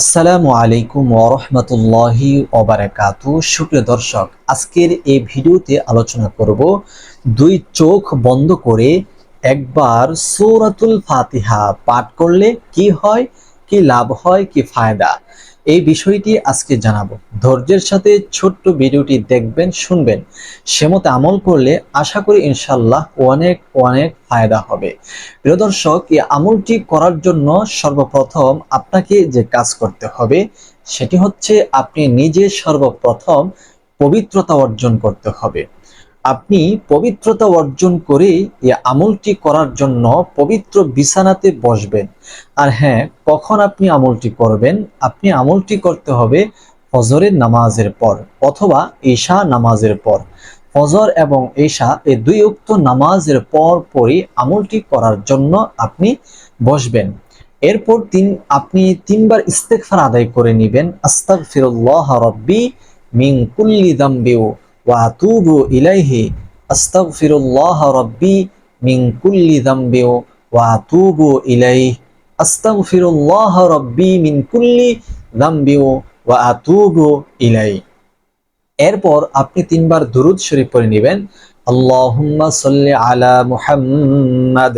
আসসালামু আলাইকুম ওরহমতুল্লাহি ওবারাকাতু সুপ্রিয় দর্শক, আজকের এই ভিডিওতে আলোচনা করব দুই চোখ বন্ধ করে একবার সৌরাতুল ফাতিহা পাঠ করলে কি হয়, কি লাভ হয়, কি ফায়দা? এই বিষয়টি আজকে জানাব। ধৈর্যের সাথে ছোট্ট ভিডিওটি দেখবেন, শুনবেন। সেমতে আমল করলে আশা করি ইনশাল্লাহ অনেক অনেক ফায়দা হবে। প্রিয় দর্শক, এই আমলটি করার জন্য সর্বপ্রথম আপনাকে যে কাজ করতে হবে, সেটি হচ্ছে আপনি নিজে সর্বপ্রথম পবিত্রতা অর্জন করতে হবে। আপনি পবিত্রতা অর্জন করে এই আমলটি করার জন্য পবিত্র বিছানাতে বসবেন। আর হ্যাঁ কখন আপনি আমলটি করবেন? আপনি আমলটি করতে হবে ফজরের নামাজের পর অথবা ঈশা নামাজের পর। ফজর এবং ঈশা এই দুই উক্ত নামাজের পর পরই আমলটি করার জন্য আপনি বসবেন। এরপর তিন, আপনি তিনবার ইস্তেগফার আদায় করে নেবেন। আস্তাগফিরুল্লাহ রাব্বি মিন কুল্লি যামবি ওয়া আতুবু ইলাইহি আস্তাগফিরুল্লাহ রাব্বি মিন কুল্লি যামবি ওয়া আতুবু ইলাইহি আস্তাগফিরুল্লাহ রাব্বি মিন কুল্লি যামবি ওয়া আতুবু ইলাইহি এরপর আপনি তিনবার দুরুদ শরীফ পড়ে নেবেন। আল্লাহুম্মা সাল্লি আলা মুহাম্মাদ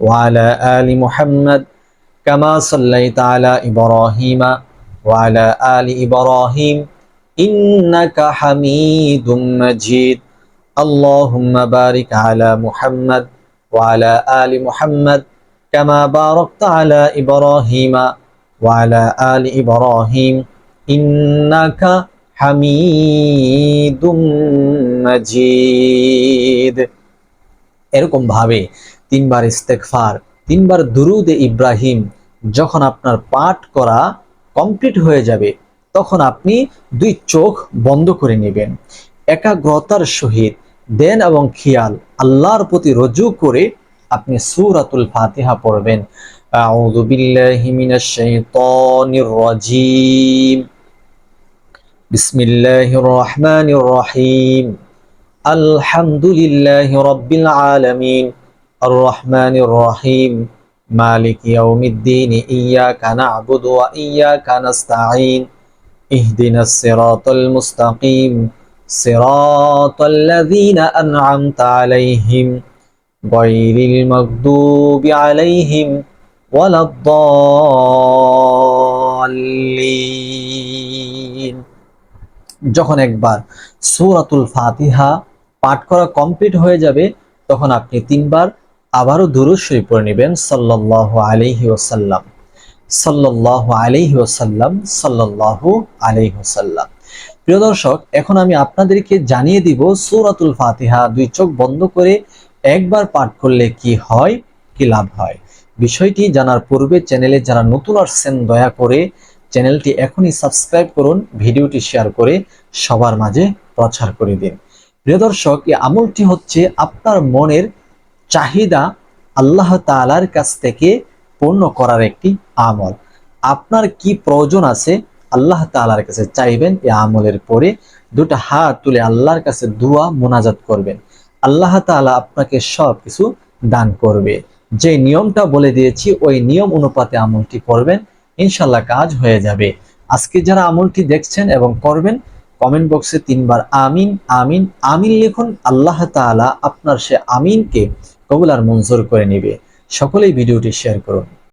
ওয়া আলা আলি মুহাম্মাদ কামা সাল্লাইতা আলা ইব্রাহিমা ওয়া আলা আলি ইব্রাহিম ইন্নাকা হামিদুম মাজিদ। আল্লাহুম্মা বারিক আলা মুহাম্মাদ ওয়া আলা আলি মুহাম্মাদ কামা বারাকতা আলা ইব্রাহিমা ওয়া আলা আলি ইব্রাহিম। ইন্নাকা হামিদুম মাজিদ। এরকম ভাবে তিনবার ইস্তেগফার, তিনবার দুরুদ ইব্রাহিম যখন আপনার পাঠ করা কমপ্লিট হয়ে যাবে তখন আপনি দুই চোখ বন্ধ করে নেবেন, একাগ্রতার সহিত। দেন এবং খিয়াল, আল্লাহর প্রতি রজু করে আপনি সুরাতুল ফাতিহা পড়বেন। আউযু বিল্লাহি মিনাশ শাইতানির রহিম। আলহামদুলিল্লাহি রাব্বিল আলামিন। আর اهدنا الصراط المستقيم صراط الذين أنعمت عليهم غير المغضوب عليهم ولا الضالين যখন একবার সূরাতুল ফাতিহা পাঠ করা কমপ্লিট হয়ে যাবে তখন আপনি তিনবার আবারও দুরূদ শরীফ পড়ে নেবেন সাল্লাল্লাহু আলাইহি ওয়াসাল্লাম সাল্লাল্লাহু আলাইহি ওয়াসাল্লাম, সাল্লাল্লাহু আলাইহি ওয়াসাল্লাম। প্রিয় দর্শক, এখন আমি আপনাদেরকে জানিয়ে দিব সূরাতুল ফাতিহা, দুই চোখ বন্ধ করে একবার পাঠ করলে কি হয়, কি লাভ হয়। বিষয়টি জানার পূর্বে চ্যানেলে যারা নতুন আসছেন, দয়া করে চ্যানেলটি এখনই সাবস্ক্রাইব করুন, ভিডিওটি শেয়ার করে সবার মাঝে প্রচার করে দিন। প্রিয় দর্শক, এই আমলটি হচ্ছে আপনার মনের চাহিদা আল্লাহ তাআলার কাছ থেকে পূর্ণ করার একটি আমল। আপনার কি প্রয়োজন আছে, আল্লাহ তাআলার কাছে চাইবেন এই আমলের পরে দুটো হাত তুলে আল্লাহর কাছে দোয়া, মোনাজাত করবেন। আল্লাহ তাআলা আপনাকে সব কিছু দান করবে। যে নিয়মটা বলে দিয়েছি, ওই নিয়ম অনুপাতে আমলটি করবেন। ইনশাল্লাহ কাজ হয়ে যাবে। আজকে যারা আমলটি দেখছেন এবং করবেন, কমেন্ট বক্সে তিনবার আমিন আমিন আমিন লিখুন। আল্লাহ তাআলা আপনার সে আমিনকে কবুল আর মঞ্জুর করে নেবে। সকলেই ভিডিওটি শেয়ার করুন।